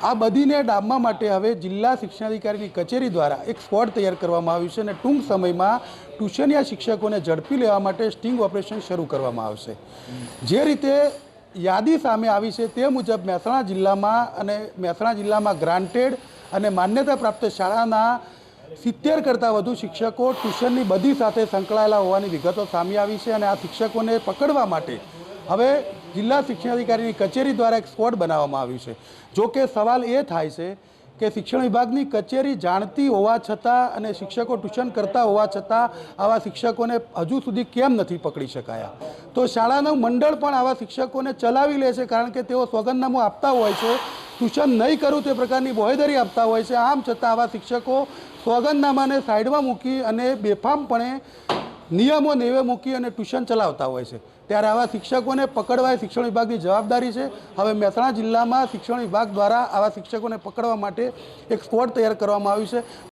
આ બધીને ડામવા માટે હવે જિલ્લા શિક્ષણાધિકારીની કચેરી દ્વારા એક સ્પોટ તૈયાર કરવામાં આવ્યું છે અને ટૂંક સમયમાં ટ્યુશનિયા શિક્ષકોને ઝડપી લેવા માટે સ્ટિંગ ઓપરેશન શરૂ કરવામાં આવશે. જે રીતે યાદી સામે આવી છે તે મુજબ મહેસાણા જિલ્લામાં અને મહેસાણા જિલ્લામાં ગ્રાન્ટેડ અને માન્યતા પ્રાપ્ત શાળાના સિત્તેર કરતાં વધુ શિક્ષકો ટ્યુશનની બધી સાથે સંકળાયેલા હોવાની વિગતો સામે આવી છે અને આ શિક્ષકોને પકડવા માટે હવે જિલ્લા શિક્ષણાધિકારીની કચેરી દ્વારા એક સ્કોડ બનાવવામાં આવ્યું છે. જો કે સવાલ એ થાય છે કે શિક્ષણ વિભાગની કચેરી જાણતી હોવા છતાં અને શિક્ષકો ટ્યુશન કરતા હોવા છતાં આવા શિક્ષકોને હજુ સુધી કેમ નથી પકડી શકાયા? તો શાળાનું મંડળ પણ આવા શિક્ષકોને ચલાવી લે છે કારણ કે તેઓ સોગંદનામું આપતા હોય છે. ટ્યુશન નહીં કરું તે પ્રકારની બોહેદરી આપતા હોય છે. આમ છતાં આવા શિક્ષકો સોગંદનામાને સાઈડમાં મૂકી અને બેફામપણે નિયમો નેવે મૂકી અને ટ્યુશન ચલાવતા હોય છે. ત્યારે આવા શિક્ષકોને પકડવા શિક્ષણ વિભાગની જવાબદારી છે. હવે મહેસાણા જિલ્લામાં શિક્ષણ વિભાગ દ્વારા આવા શિક્ષકોને પકડવા માટે એક સ્ક્વોડ તૈયાર કરવામાં આવ્યું છે.